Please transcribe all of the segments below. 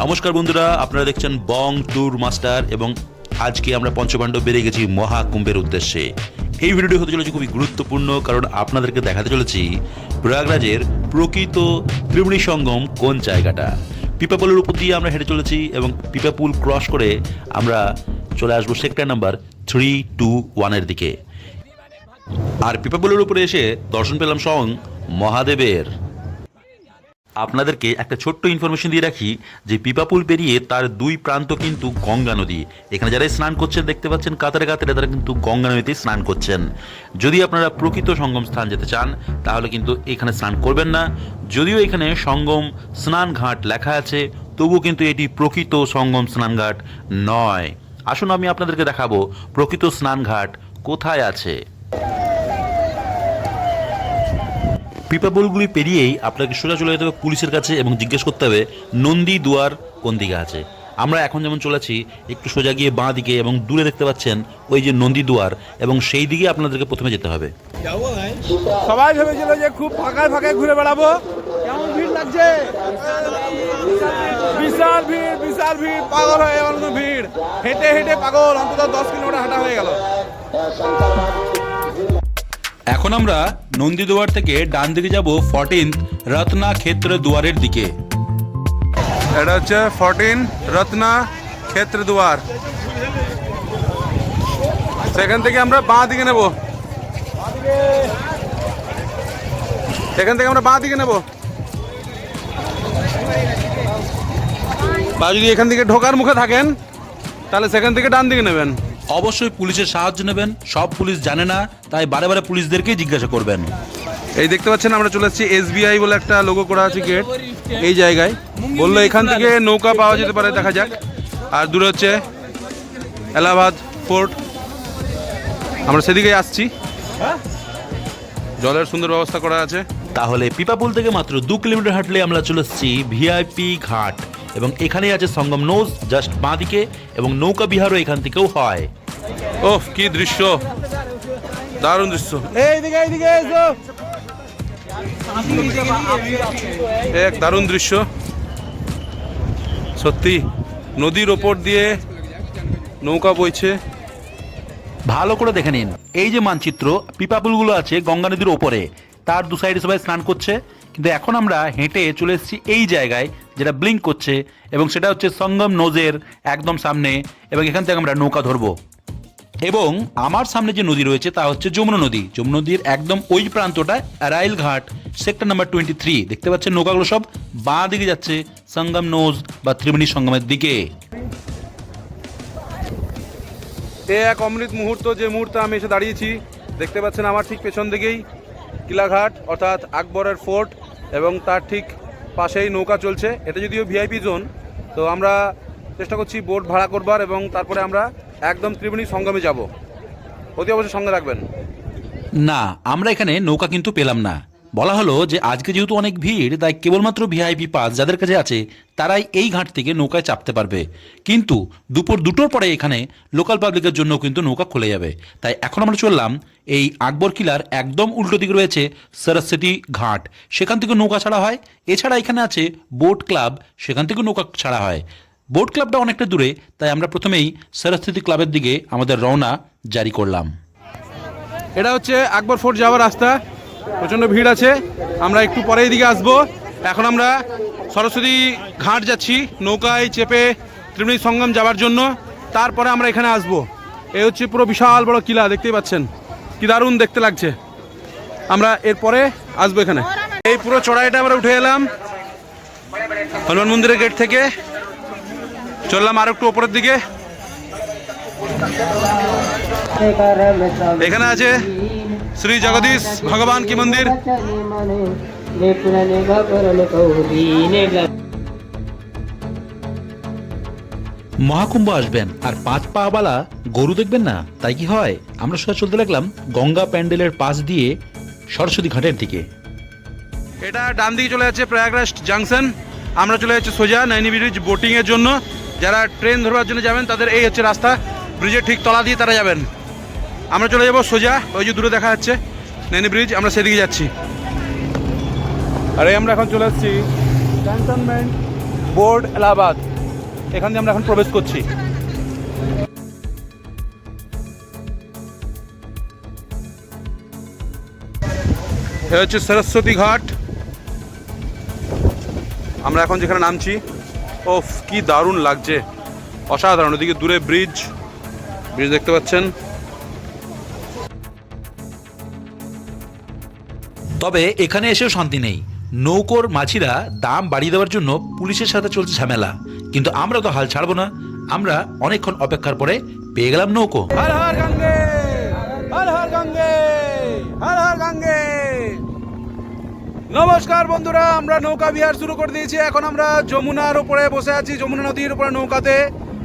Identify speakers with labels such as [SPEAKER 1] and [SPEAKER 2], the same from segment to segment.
[SPEAKER 1] নমস্কার বন্ধুরা, আপনারা দেখছেন বং ট্যুর মাস্টার এবং আজকে আমরা পঞ্চপাণ্ডব বেরিয়ে গেছি মহাকুম্ভের উদ্দেশ্যে। এই ভিডিওটি হতে চলেছে খুবই গুরুত্বপূর্ণ কারণ আপনাদেরকে দেখাতে চলেছি প্রয়াগরাজের প্রকৃত ত্রিবেণী সঙ্গম কোন জায়গাটা। পিপাপুলের উপর দিয়ে আমরা হেঁটে চলেছি এবং পিপাপুল ক্রস করে আমরা চলে আসব সেক্টর নাম্বার থ্রি টু ওয়ানের দিকে। আর পিপাপুলের উপরে এসে দর্শন পেলাম সং মহাদেবের। আপনাদেরকে একটা ছোট্ট ইনফরমেশন দিয়ে রাখি যে পিপাপুল পেরিয়ে তার দুই প্রান্ত কিন্তু গঙ্গা নদী। এখানে যারা স্নান করছেন, দেখতে পাচ্ছেন কাতারে কাতারে তারা কিন্তু গঙ্গা নদীতে স্নান করছেন। যদি আপনারা প্রকৃত সঙ্গম স্থান যেতে চান, তাহলে কিন্তু এখানে স্নান করবেন না। যদিও এখানে সঙ্গম স্নান ঘাট লেখা আছে, তবুও কিন্তু এটি প্রকৃত সঙ্গম স্নান ঘাট নয়। আসুন আমি আপনাদেরকে দেখাবো প্রকৃত স্নান ঘাট কোথায় আছে। পিপাবলগুলি পেরিয়েই আপনাকে সোজা চলে যেতে হবে পুলিশের কাছে এবং জিজ্ঞেস করতে হবে, নন্দী দুয়ার কোন দিকে আছে? আমরা এখন যেমন চলেছি একটু সোজা গিয়ে বাঁ দিকে এবং দূরে দেখতে পাচ্ছেন ওই যে নন্দী দুয়ার এবং সেই দিকে আপনাদেরকে প্রথমে যেতে হবে।
[SPEAKER 2] সবাই ভেবেছিল যে খুব ফাঁকায় ফাঁকায় ঘুরে বেড়াবো। কেমন ভিড় লাগছে? বিশাল ভিড় বিশাল ভিড়, পাগল হয়ে গেল ভিড়। হেঁটে হেঁটে পাগল, অন্তত দশ কিলোমিটার হাঁটা হয়ে গেল।
[SPEAKER 3] এখন আমরা নন্দী দুয়ার থেকে ডান দিকে যাব ফর্টিন্থ রত্না ক্ষেত্র দুয়ারের দিকে।
[SPEAKER 2] এটা হচ্ছে ফোরটিন রত্না ক্ষেত্র দুয়ার সেখান থেকে আমরা বাঁ দিকে নেব। সেখান থেকে আমরা বাঁ দিকে নেব। বা যদি এখান থেকে ঢোকার মুখে থাকেন, তাহলে সেখান থেকে ডান দিকে নেবেন।
[SPEAKER 3] অবশ্যই পুলিশের সাহায্য নেবেন। সব পুলিশ জানে না তাই বারে বারে পুলিশদেরকেই জিজ্ঞাসা করবেন।
[SPEAKER 2] এই দেখতে পাচ্ছেন আমরা চলে এসেছি এসবিআই বলে একটা লোগো করা আছে গেট এই জায়গায়। বলল এখান থেকে নৌকা পাওয়া যেতে পারে দেখা যাক। আর দূরে হচ্ছে এলাহাবাদ ফোর্ট। আমরা সেদিকে আসছি। জলের সুন্দর ব্যবস্থা করা আছে।
[SPEAKER 1] তাহলে পিপাপুল থেকে মাত্র দু কিলোমিটার হাঁটলে আমরা চলে এসেছি ভিআইপি ঘাট। এবং এখানেই আছে সঙ্গম নোজ জাস্ট বাঁ দিকে এবং নৌকা বিহারও এখান থেকেও হয়।
[SPEAKER 2] ওহ কি দৃশ্য। দারুণ দৃশ্য। এইদিকে এইদিকে এসো এক দারুণ দৃশ্য। সত্যি নদীর ওপর দিয়ে নৌকা বইছে।
[SPEAKER 1] ভালো করে দেখে নিন। এই যে মানচিত্র পিপাপুলগুলো আছে গঙ্গা নদীর ওপরে। তার দু সাইডে সবাই স্নান করছে। কিন্তু এখন আমরা হেঁটে চলে এসেছি এই জায়গায় যেটা ব্লিঙ্ক করছে এবং সেটা হচ্ছে সঙ্গম নোজের একদম সামনে এবং এখান থেকে আমরা নৌকা ধরবো। এবং আমার সামনে যে নদী রয়েছে তা হচ্ছে যমুনা নদী। যমুনা নদীর একদম ওই প্রান্তটায় রাইল ঘাট সেক্টর নাম্বার টোয়েন্টি থ্রি দেখতে পাচ্ছেন নৌকাগুলো সব বাঁ দিকে যাচ্ছে সঙ্গম নোজ বা ত্রিবেণী সঙ্গমের দিকে।
[SPEAKER 2] এ এক অমৃত মুহূর্ত, যে মুহূর্তে আমি এসে দাঁড়িয়েছি, দেখতে পাচ্ছেন আমার ঠিক পেছন দিকেই কিলাঘাট, অর্থাৎ আকবরের ফোর্ট। এবং তার ঠিক পাশেই নৌকা চলছে। এটা যদিও ভিআইপি জোন, তো আমরা চেষ্টা করছি বোট ভাড়া করবার এবং তারপরে আমরা একদম ত্রিবেণী সঙ্গমে যাব। অতি অবশ্যই সঙ্গে রাখবেন।
[SPEAKER 3] না, আমরা এখানে নৌকা কিন্তু পেলাম না। বলা হলো যে আজকে যেহেতু অনেক ভিড়, তাই কেবলমাত্র ভিআইপি পাস যাদের কাছে আছে, তারাই এই ঘাট থেকে নৌকায় চাপতে পারবে। কিন্তু দুপুর দুটোর পরে এখানে লোকাল পাবলিকের জন্য কিন্তু নৌকা খুলে যাবে। তাই এখন আমরা চললাম এই আকবর কিলার একদম উল্টো দিকে রয়েছে সরস্বতী ঘাট। সেখান থেকে নৌকা ছাড়া হয়। এছাড়া এখানে আছে বোট ক্লাব সেখান থেকে নৌকা ছাড়া হয়। বোট ক্লাবটা অনেকটা দূরে, তাই আমরা প্রথমেই সরস্বতী ক্লাবের দিকে আমাদের রওনা জারি করলাম।
[SPEAKER 2] এটা হচ্ছে আকবর ফোর্ট যাওয়ার রাস্তা। প্রচণ্ড ভিড় আছে। আমরা একটু পরে এদিকে আসব। এখন আমরা সরস্বতী ঘাট যাচ্ছি, নৌকায় চেপে ত্রিবেণী সঙ্গম যাওয়ার জন্য। তারপরে আমরা এখানে আসব। এই হচ্ছে পুরো বিশাল বড় কিলা, দেখতেই পাচ্ছেন। কি দারুণ দেখতে লাগছে। আমরা এরপরে আসব এখানে। এই পুরো চড়াইটা আমরা উঠে এলাম হনুমান মন্দিরের গেট থেকে। চললাম আর একটু ওপরের দিকে। এখানে আছে শ্রী জগদীশ ভগবান কি মন্দির?
[SPEAKER 3] মহাকুম্ভ আসবেন আর পাঁচ পাওয়ালা গরু দেখবেন না তাই কি হয়? আমরা সোজা চলতে লাগলাম গঙ্গা প্যান্ডেলের পাশ দিয়ে
[SPEAKER 1] সরস্বতী ঘাটের দিকে।
[SPEAKER 2] এটা ডান দিকে চলে যাচ্ছে প্রয়াগরাজ জাংশন। আমরা চলে যাচ্ছি সোজা নৈনি ব্রিজ বোটিংয়ের জন্য। যারা ট্রেন ধরবার জন্য যাবেন তাদের এই হচ্ছে রাস্তা। ব্রিজের ঠিক তলা দিয়ে তারা যাবেন। আমরা চলে যাব সোজা ওই যে দূরে দেখা যাচ্ছে নৈনি ব্রিজ আমরা সেদিকে যাচ্ছি। আরে আমরা এখন চলে আসছি ক্যান্টনমেন্ট বোর্ড এলাহাবাদ। এখান দিয়ে আমরা এখন প্রবেশ করছি। এ হচ্ছে সরস্বতী ঘাট। আমরা এখন যেখানে নামছি ওফ কি দারুণ লাগছে। অসাধারণ ওদিকে দূরে ব্রিজ। ব্রিজ দেখতে পাচ্ছেন?
[SPEAKER 1] তবে এখানে এসেও শান্তি নেই। নৌকোর মাঝিরা দাম বাড়িয়ে দেওয়ার জন্য পুলিশের সাথে চলছে ঝামেলা। কিন্তু আমরা তো হাল ছাড়বো না। আমরা অনেকক্ষণ অপেক্ষার পরে পেয়ে গেলাম নৌকো।
[SPEAKER 2] নমস্কার বন্ধুরা, আমরা নৌকা বিহার শুরু করে দিয়েছি। এখন আমরা যমুনার উপরে বসে আছি, যমুনা নদীর উপরে নৌকাতে।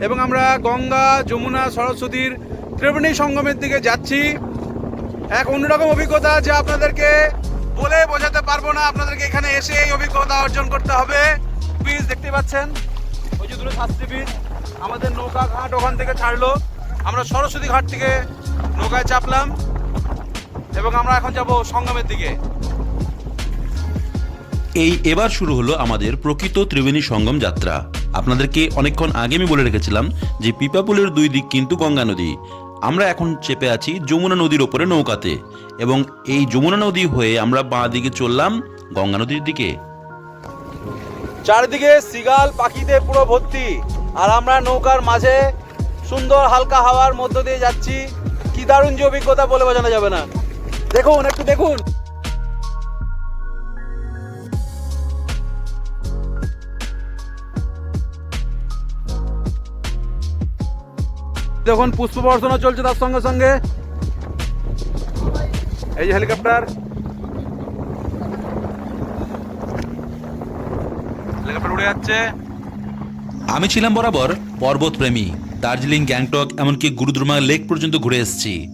[SPEAKER 2] এবং আমরা গঙ্গা, যমুনা, সরস্বতীর ত্রিবেণী সঙ্গমের দিকে যাচ্ছি। এক অন্যরকম অভিজ্ঞতা যা আপনাদেরকে। বলে বোঝাতে পারব না। আপনাদেরকে এখানে এসে এই অভিজ্ঞতা অর্জন করতে হবে। বীজ দেখতে পাচ্ছেন, ওই যে দূরে শাস্ত্রী বীজ আমাদের নৌকা ঘাট ওখান থেকে ছাড়লো। আমরা সরস্বতী ঘাট থেকে নৌকায় চাপলাম এবং আমরা এখন যাব সঙ্গমের দিকে।
[SPEAKER 1] এই এবার শুরু হলো আমাদের প্রকৃত ত্রিবেণী সঙ্গম যাত্রা। আপনাদেরকে অনেকক্ষণ আগে আমি বলে রেখেছিলাম যে পিপাপুলের দুই দিক কিন্তু গঙ্গা নদী। আমরা এখন চেপে আছি যমুনা নদীর ওপরে নৌকাতে এবং এই যমুনা নদী হয়ে আমরা বাঁ দিকে চললাম গঙ্গা নদীর দিকে।
[SPEAKER 2] চারিদিকে সিগাল, পাখিতে পুরো ভর্তি। আর আমরা নৌকার মাঝে সুন্দর হালকা হাওয়ার মধ্য দিয়ে যাচ্ছি। কি দারুণ যে অভিজ্ঞতা বলে বোঝানো যাবে না। দেখুন, একটু দেখুন। দেখুন, পুষ্প বর্ষণও চলছে তার সঙ্গে সঙ্গে। এই যে হেলিকপ্টার। হেলিকপ্টার উড়ে যাচ্ছে।
[SPEAKER 1] আমি ছিলাম বরাবর পর্বতপ্রেমী, দার্জিলিং, গ্যাংটক, এমনকি গুরুদ্রমা লেক পর্যন্ত ঘুরে এসেছি।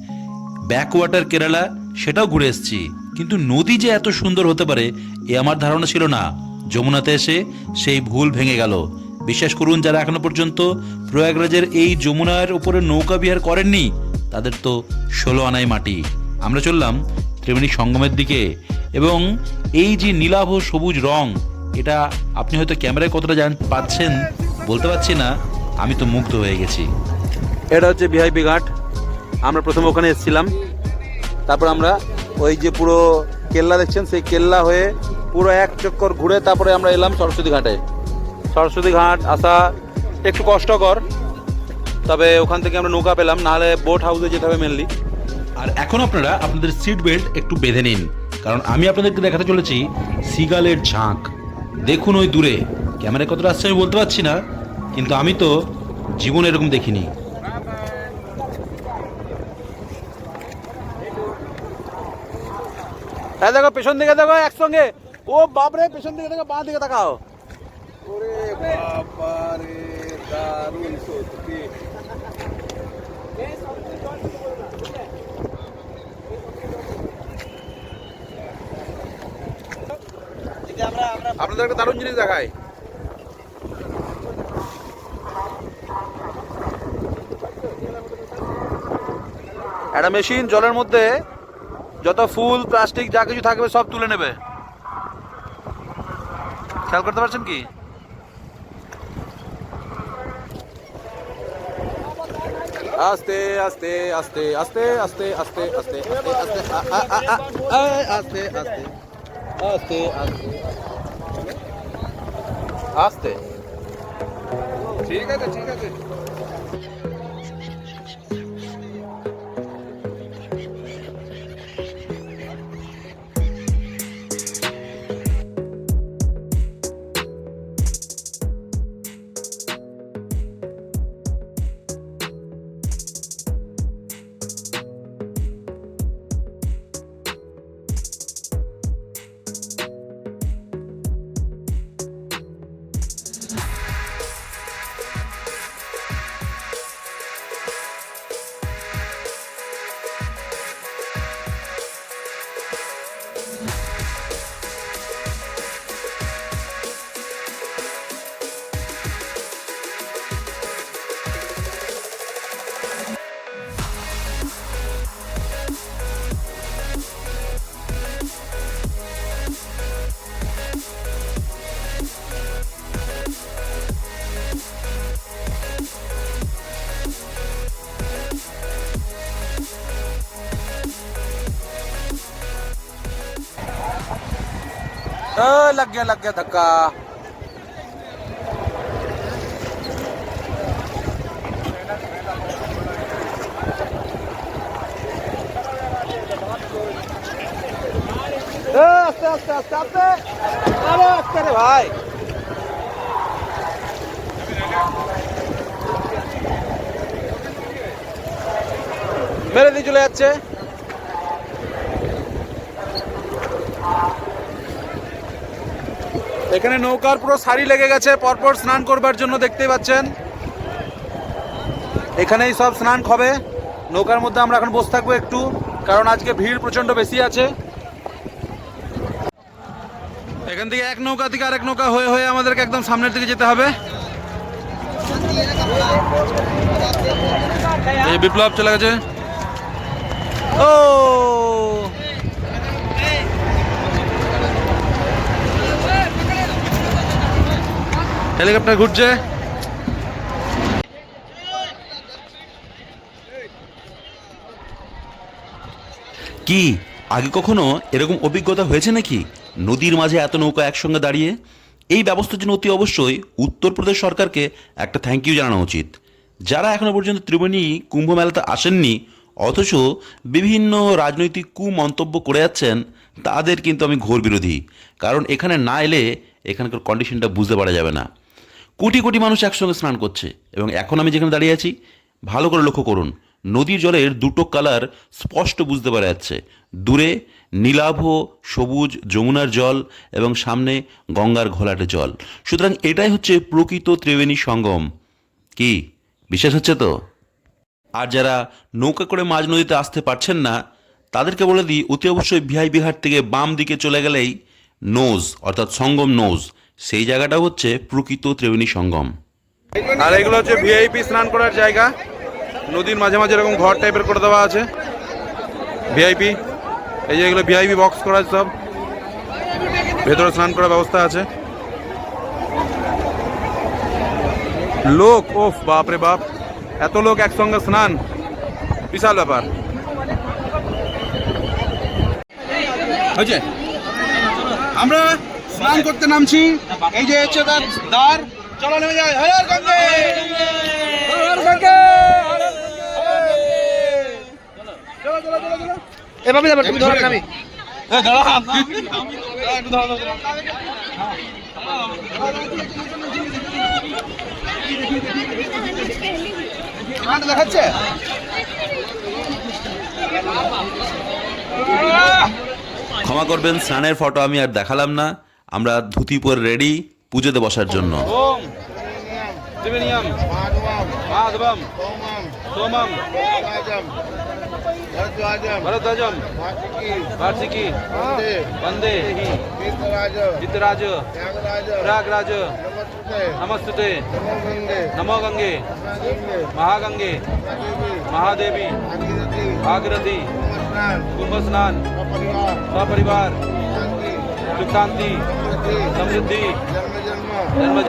[SPEAKER 1] ব্যাকওয়াটার কেরালা, সেটাও ঘুরে এসেছি। কিন্তু নদী যে এত সুন্দর হতে পারে, এ আমার ধারণা ছিল না। যমুনাতে এসে সেই ভুল ভেঙে গেল। বিশ্বাস করুন, যারা এখনও পর্যন্ত প্রয়াগরাজের এই যমুনার উপরে নৌকা বিহার করেননি, তাদের তো ষোলো আনাই মাটি। আমরা চললাম ত্রিবেণী সঙ্গমের দিকে, এবং এই যে নীলাভ সবুজ রং, এটা আপনি হয়তো ক্যামেরায় কতটা জান, পাচ্ছেন, বলতে পারছি না, আমি তো মুগ্ধ হয়ে গেছি।
[SPEAKER 2] এটা হচ্ছে ভিআইপি ঘাট। আমরা প্রথমে ওখানে এসেছিলাম। তারপর আমরা ওই যে পুরো কেল্লা দেখছেন, সেই কেল্লা হয়ে পুরো এক চক্কর ঘুরে তারপরে আমরা এলাম সরস্বতী ঘাটে। সরস্বতী ঘাট আসা একটু কষ্টকর তবে ওখান থেকে আমরা নৌকা পেলাম নাহলে বোট হাউসে যেতে হবে মেনলি
[SPEAKER 1] আর এখন আপনারা আপনাদের সিট বেল্ট একটু বেঁধে নিন কারণ আমি আপনাদেরকে দেখাতে চলেছি সিগালের ঝাঁক। দেখুন ওই দূরে ক্যামেরায় কতটা আসছে আমি বলতে পারছি না কিন্তু আমি তো জীবনে এরকম দেখিনি।
[SPEAKER 2] হ্যাঁ দেখো পেছন দিকে দেখো একসঙ্গে। ও বাপরে পেছন দিকে দেখো বাঁ দিকে তাকাও। আপনাদের একটা দারুণ জিনিস দেখায় একটা মেশিন, জলের মধ্যে যত ফুল, প্লাস্টিক, যা কিছু থাকবে সব তুলে নেবে। খেয়াল করতে পারছেন কি? আস্তে আস্তে আস্তে আস্তে আস্তে আস্তে আস্তে আস্তে আস্তে আস্তে আস্তে আস্তে আস্তে ঠিক আছে ঠিক আছে ਓ ਲੱਗ ਗਿਆ ਲੱਗ ਗਿਆ ਧੱਕਾ আস্তে আস্তে আস্তে আস্তে আরে আস্তে রে ভাই মেরে দিয়ে চলে যাচ্ছে এখানে নৌকার পুরো সারি লেগে গেছে, পরপর স্নান করবার জন্য দেখতেই পাচ্ছেন। এখানেই সব স্নান হবে। নৌকার মধ্যে আমরা এখন বসে থাকব একটু, কারণ আজকে ভিড় প্রচণ্ড বেশি আছে। এখান থেকে এক নৌকা থেকে আরেক নৌকা হয়ে হয়ে আমাদেরকে একদম সামনের দিকে যেতে হবে। বিপ্লব চলে গেছে। ও! হেলিকপ্টার ঘুরছে।
[SPEAKER 1] কি, আগে কখনো এরকম অভিজ্ঞতা হয়েছে নাকি? নদীর মাঝে এত নৌকা একসঙ্গে দাঁড়িয়ে? এই ব্যবস্থার জন্য অতি অবশ্যই উত্তরপ্রদেশ সরকারকে একটা থ্যাংক ইউ জানানো উচিত। যারা এখনও পর্যন্ত ত্রিবেণী কুম্ভ মেলাতে আসেননি, অথচ বিভিন্ন রাজনৈতিক কুমন্তব্য করে যাচ্ছেন, তাদের কিন্তু আমি ঘোর বিরোধী। কারণ এখানে না এলে এখানকার কন্ডিশনটা বুঝতে পারা যাবে না। কোটি কোটি মানুষ একসঙ্গে স্নান করছে এবং এখন আমি যেখানে দাঁড়িয়ে আছি, ভালো করে লক্ষ্য করুন, নদীর জলের দুটো কালার স্পষ্ট বুঝতে পারা যাচ্ছে। দূরে নীলাভ, সবুজ, যমুনার জল এবং সামনে গঙ্গার ঘোলাটে জল। সুতরাং এটাই হচ্ছে প্রকৃত ত্রিবেণী সঙ্গম। কি? বিশ্বাস হচ্ছে তো? আর যারা নৌকা করে মাঝ নদীতে আসতে পারছেন না, তাদেরকে বলে দিই, অতি অবশ্যই ভিআই বিহার থেকে বাম দিকে চলে গেলেই নোজ, অর্থাৎ সঙ্গম নোজ। সেই জায়গাটা হচ্ছে প্রকৃত ত্রিবেণী সঙ্গম।
[SPEAKER 2] আর এগুলো হচ্ছে ভিআইপি স্নান করার জায়গা। নদীর মাঝে মাঝে এরকম ঘর টাইপের করে দেওয়া আছে। ভিআইপি এই যে এগুলো ভিআইপি বক্স করা আছে সব। ভেতরে স্নান করার ব্যবস্থা আছে। লোক ওফ বাপ রে বাপ। এত লোক একসঙ্গে স্নান। বিশাল ব্যাপার। হয়েছে? আমরা স্নান করতে নামছি। এই যে হচ্ছে তার দ্বার। চলো নেমে যাই। হর গঙ্গে হর হর গঙ্গে! হর হর গঙ্গে। চলো চলো চলো চলো।
[SPEAKER 4] এভাবে যাবে তুমি ধরো আমি
[SPEAKER 2] দেখাচ্ছে?
[SPEAKER 1] ক্ষমা করবেন স্নানের ফটো আমি আর দেখালাম না। আমরা ধুতি পরে রেডি পুজোতে বসার জন্য।
[SPEAKER 2] বন্দে। নমো গঙ্গে মহাগঙ্গে। মহাদেবী। ভাগীরথী। কুম্ভ স্নান সপরিবার। સુખાંતિ સમૃદ્ધિ. જન્મ